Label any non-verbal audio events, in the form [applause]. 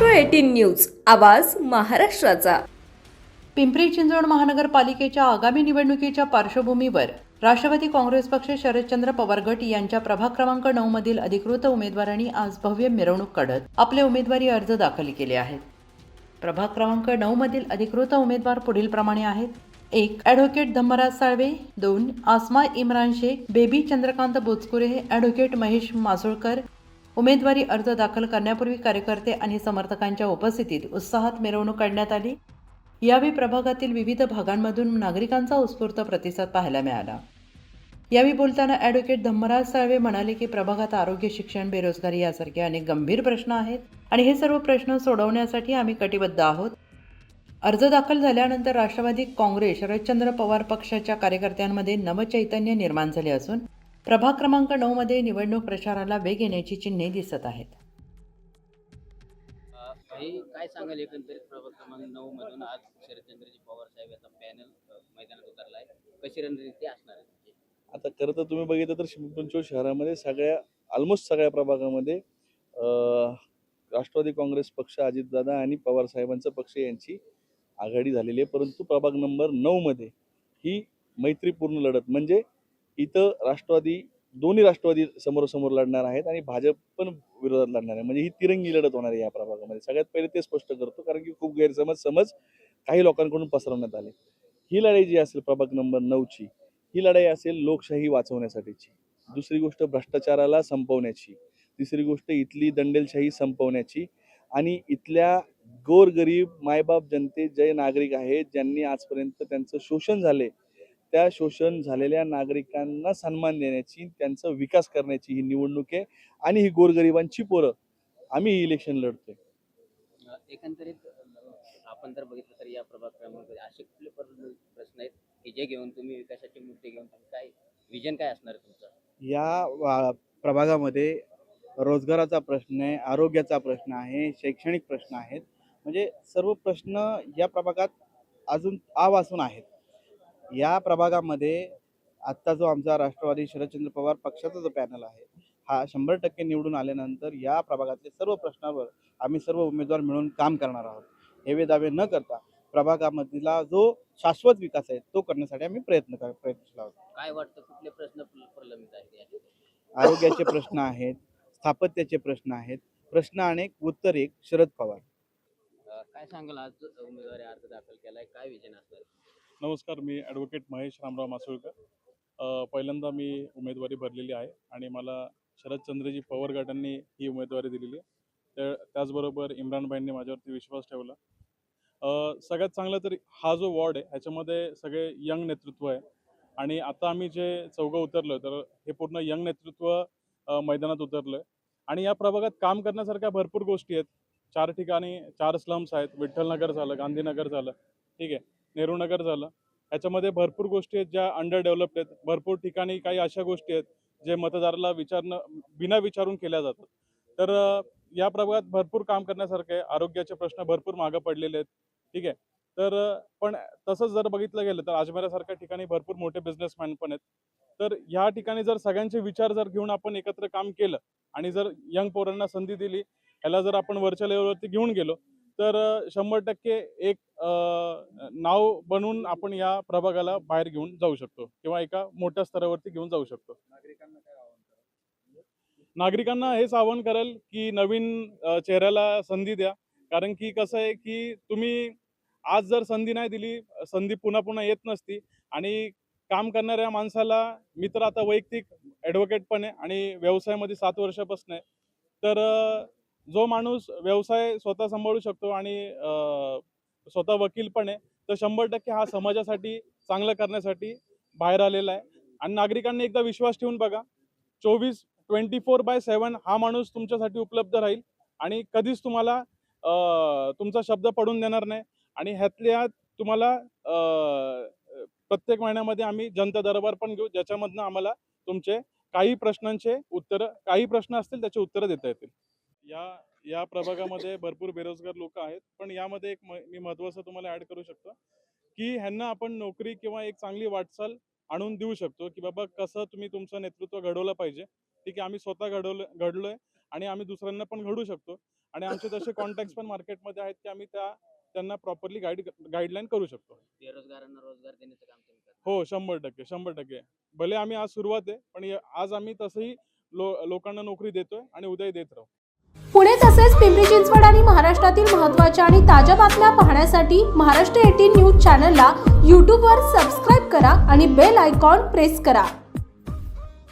Eighteen news आवाज महाराष्ट्राचा. पिंपरी चिंचवड महानगरपालिकेच्या आगामी निवडणुकीच्या पार्श्वभूमीवर राष्ट्रवादी काँग्रेस पक्ष शरदचंद्र पवार गट यांच्या प्रभाग क्रमांक नऊ मधील अधिकृत उमेदवारांनी आज भव्य मिरवणूक काढत आपले उमेदवारी अर्ज दाखल केले आहेत. प्रभाग क्रमांक नऊ मधील अधिकृत उमेदवार पुढील प्रमाणे आहेत. एक ॲडव्होकेट धम्मराज साळवे. दोन आसमा इम्रान शेख. बेबी चंद्रकांत बोचकुरे. ॲडव्होकेट महेश मासुळकर. उमेदवारी अर्ज दाखल करण्यापूर्वी कार्यकर्ते आणि समर्थकांच्या उपस्थितीत उत्साहात मिरवणूक काढण्यात आली. यावेळी प्रभागातील विविध भागांमधून नागरिकांचा उत्स्फूर्त प्रतिसाद पाहायला मिळाला. यावेळी बोलताना ॲडव्होकेट धम्मराज साळवे म्हणाले की प्रभागात आरोग्य शिक्षण बेरोजगारी यासारखे अनेक गंभीर प्रश्न आहेत आणि हे सर्व प्रश्न सोडवण्यासाठी आम्ही कटिबद्ध आहोत. अर्ज दाखल झाल्यानंतर राष्ट्रवादी काँग्रेस शरदचंद्र पवार पक्षाच्या कार्यकर्त्यांमध्ये नवचैतन्य निर्माण झाले असून प्रभाग क्रमांक नऊ मध्ये निवडणूक प्रचाराला वेग येण्याची चिन्हे दिसत आहेत. अ, भाई काय सांगाल एकंदरीत प्रभाग क्रमांक नऊ मधून आज शरदचंद्रजी पवार साहेब याचा पॅनल मैदानात उतरलाय. कशी रणनीती असणार आहे? आता खरं तर तुम्ही बघितलं तर चिंचवड शहरामध्ये सगळ्या ऑलमोस्ट सगळ्या प्रभागामध्ये अं, राष्ट्रवादी काँग्रेस पक्ष अजितदादा आणि पवार साहेबांचा पक्ष यांची आघाडी झालेली आहे. परंतु प्रभाग नंबर नऊमध्ये ही मैत्रीपूर्ण लढत म्हणजे इथं राष्ट्रवादी दोन्ही राष्ट्रवादी समोरासमोर लढणार आहेत आणि भाजप पण विरोधात लढणार आहे. म्हणजे ही तिरंगी लढत होणार आहे या प्रभागामध्ये. सगळ्यात पहिले ते स्पष्ट करतो कारण की खूप गैरसमज समज काही लोकांकडून पसरवण्यात आले. ही लढाई जी असेल प्रभाग नंबर नऊची ही लढाई असेल लोकशाही वाचवण्यासाठीची. दुसरी गोष्ट भ्रष्टाचाराला संपवण्याची. तिसरी गोष्ट इथली दंडेलशाही संपवण्याची. आणि इथल्या गोरगरीब मायबाप जनते जे नागरिक आहेत ज्यांनी आजपर्यंत त्यांचं शोषण झाले त्या शोषण झालेल्या नागरिकांना सन्मान देण्याची त्यांचा विकास करण्याची ही निवडणूक आहे आणि ही गोरगरिबांची पोरं. आम्ही इलेक्शन लढतोय. एकंदरीत आपण जर बघितलं तर या प्रभाग क्रमांक असे कुठले पर- प्रश्न आहेत की जे घेऊन तुम्ही विकासाचे मुद्दे घेऊन काय विजन काय असणार आहे तुमचं? या प्रभागामध्ये रोजगाराचा प्रश्न आहे आरोग्याचा प्रश्न आहे शैक्षणिक प्रश्न आहेत. म्हणजे सर्व प्रश्न या प्रभागात अजून आवासून आहेत. या प्रभागामध्ये आत्ता जो आमचा राष्ट्रवादी शरदचंद्र पवार पक्षाचा जो पॅनल आहे हा शंभर टक्के निवडून आल्यानंतर या प्रभागातले सर्व प्रश्नावर आम्ही सर्व उमेदवार मिळून काम करणार आहोत हेवे दावे न करता प्रभागामधला जो शाश्वत विकास आहे तो करण्यासाठी आम्ही प्रयत्न कर प्रयत्नशील आहोत काय वाटतं कुठले प्रश्न प्र- प्रलंबित आहेत? आरोग्याचे प्रश्न आहेत स्थापत्याचे प्रश्न आहेत प्रश्न अनेक उत्तर एक शरद पवार काय सांगाल आज उमेदवारी अर्ज दाखल केलाय काय विजन असणार? नमस्कार मी ॲडव्होकेट महेश रामराव मासुळकर. पहिल्यांदा मी उमेदवारी भरलेली आहे आणि मला शरदचंद्रजी पवार गटांनी ही उमेदवारी दिलेली आहे. त्या त्याचबरोबर इम्रानबाईंनी माझ्यावरती विश्वास ठेवला. सगळ्यात चांगलं तर हा जो वॉर्ड आहे ह्याच्यामध्ये सगळे यंग नेतृत्व आहे. आणि आता आम्ही जे चौघं उतरलो तर हे पूर्ण यंग नेतृत्व मैदानात उतरलं आहे आणि या प्रभागात काम करण्यासारख्या भरपूर गोष्टी आहेत. चार ठिकाणी चार स्लम्स आहेत. विठ्ठलनगर झालं गांधीनगर झालं. ठीक आहे. नेहरूनगर झालं. याच्यामध्ये भरपूर गोष्टी आहेत ज्या अंडर डेव्हलप्ड आहेत. भरपूर ठिकाणी काही अशा गोष्टी आहेत जे मतदाराला विचारणं बिना विचारून केल्या जातात. तर या प्रभागात भरपूर काम करण्यासारखे आहे. आरोग्याचे प्रश्न भरपूर मागं पडलेले आहेत. ठीक आहे. तर पण तसंच जर बघितलं गेलं तर अजमेरासारख्या ठिकाणी भरपूर मोठे बिझनेसमॅन पण आहेत. तर ह्या ठिकाणी जर सगळ्यांचे विचार जर घेऊन आपण एकत्र काम केलं आणि जर यंग पोरांना संधी दिली ह्याला जर आपण वरच्या लेवलवरती घेऊन गेलो तर शंभर टक्के एक नाव बनवून आपण या प्रभागाला बाहेर घेऊन जाऊ शकतो किंवा एका मोठ्या स्तरावरती घेऊन जाऊ शकतो. नागरिकांना हेच आवाहन करेल की नवीन चेहऱ्याला संधी द्या. कारण की कसं आहे की तुम्ही आज जर संधी नाही दिली संधी पुन्हा पुन्हा येत नसती आणि काम करणाऱ्या माणसाला मी तर आता वैयक्तिक ॲडव्होकेट पण आहे आणि व्यवसायामध्ये सात वर्षापासून आहे. तर जो माणूस व्यवसाय स्वतः सांभाळू शकतो आणि स्वतः वकील पण आहे तर शंभर टक्के हा समाजासाठी चांगलं करण्यासाठी बाहेर आलेला आहे. आणि नागरिकांनी एकदा विश्वास ठेवून बघा चोवीस ट्वेंटी फोर बाय सेवन हा माणूस तुमच्यासाठी उपलब्ध राहील आणि कधीच तुम्हाला अ, तुमचा शब्द पडून देणार नाही. आणि ह्यातल्या तुम्हाला प्रत्येक महिन्यामध्ये आम्ही जनता दरबार पण घेऊ ज्याच्यामधनं आम्हाला तुमचे काही प्रश्नांचे उत्तरं काही प्रश्न असतील त्याचे उत्तरं देता येतील. या या प्रभागामध्ये भरपूर बेरोजगार लोक आहेत पण यामध्ये एक म- मी महत्त्वाचं तुम्हाला ॲड करू शकतो की ह्यांना आपण नोकरी किंवा एक चांगली वाटचाल आणून देऊ शकतो की बाबा कसं तुम्ही तुमचं नेतृत्व घडवलं पाहिजे ठीक आहे आम्ही स्वतः घडवलं घडलोय आणि आम्ही दुसऱ्यांना पण घडू शकतो आणि आमचे तसे [laughs] कॉन्टॅक्ट पण मार्केटमध्ये आहेत की आम्ही त्या त्यांना प्रॉपरली गाईड गाईडलाईन करू शकतो. बेरोजगारांना रोजगार देण्याचं काम तुम्ही करता. हो शंभर टक्के शंभर टक्के. भले आम्ही आज सुरुवात आहे पण आज आम्ही तसंही लो लोकांना नोकरी देतोय आणि उद्याही देत राहू. पुणे तसेच पिंपरी चिंचवड आणि महाराष्ट्रातील महत्त्वाच्या आणि ताज्या बातम्या पाहण्यासाठी महाराष्ट्र एटीन न्यूज चॅनलला यूट्यूबवर सबस्क्राईब करा आणि बेल आयकॉन प्रेस करा.